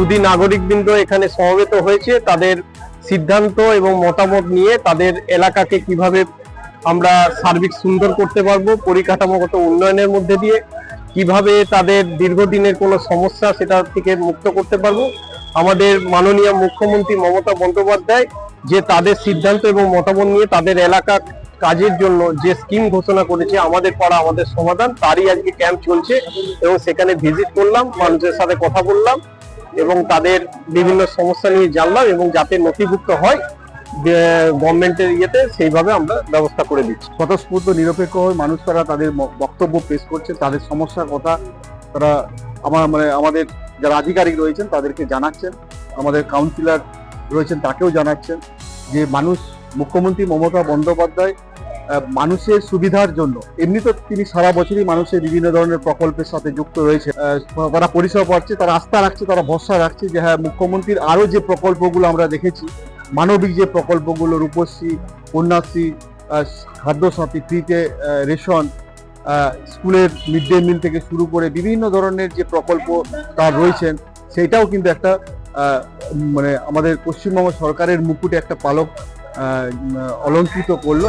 মোদী নাগরিকবৃন্দ এখানে সমবেত হয়েছে, তাদের সিদ্ধান্ত এবং মতামত নিয়ে তাদের এলাকাকে কীভাবে আমরা সার্বিক সুন্দর করতে পারব, পরিকাঠামোগত উন্নয়নের মধ্যে দিয়ে কীভাবে তাদের দীর্ঘদিনের কোনো সমস্যা সেটা থেকে মুক্ত করতে পারব, আমাদের মাননীয় মুখ্যমন্ত্রী মমতা বন্দ্যোপাধ্যায় যে তাদের সিদ্ধান্ত এবং মতামত নিয়ে তাদের এলাকা কাজের জন্য যে স্কিম ঘোষণা করেছে, আমাদের পাড়া আমাদের সমাধান, তারই আজকে ক্যাম্প চলছে এবং সেখানে ভিজিট করলাম, মানুষের সাথে কথা বললাম। এবং তাদের বিভিন্ন সমস্যা নিয়ে জানলাম এবং যাতে নথিভুক্ত হয় গভর্নমেন্টের ইয়েতে সেইভাবে আমরা ব্যবস্থা করে দিচ্ছি। স্বতঃস্ফূর্ত নিরপেক্ষ হয়ে মানুষ তারা তাদের বক্তব্য পেশ করছে, তাদের সমস্যার কথা তারা আমার মানে আমাদের যারা আধিকারিক রয়েছেন তাদেরকে জানাচ্ছেন, আমাদের কাউন্সিলর রয়েছেন তাকেও জানাচ্ছেন যে মানুষ, মুখ্যমন্ত্রী মমতা বন্দ্যোপাধ্যায় মানুষের সুবিধার জন্য। এমনি তো তিনি সারা বছরই মানুষের বিভিন্ন ধরনের প্রকল্পের সাথে যুক্ত রয়েছে তারা পরিষেবা পাচ্ছে, তারা আস্থা রাখছে, তারা ভরসা রাখছে যে হ্যাঁ মুখ্যমন্ত্রীর আরও যে প্রকল্পগুলো আমরা দেখেছি, মানবিক যে প্রকল্পগুলো, রূপশ্রী, কন্যাশ্রী খাদ্যসাথী, ফ্রিতে রেশন স্কুলের মিড ডে মিল থেকে শুরু করে বিভিন্ন ধরনের যে প্রকল্প তার রয়েছেন সেটাও কিন্তু একটা মানে আমাদের পশ্চিমবঙ্গ সরকারের মুকুটে একটা পালক অলঙ্কৃত করল।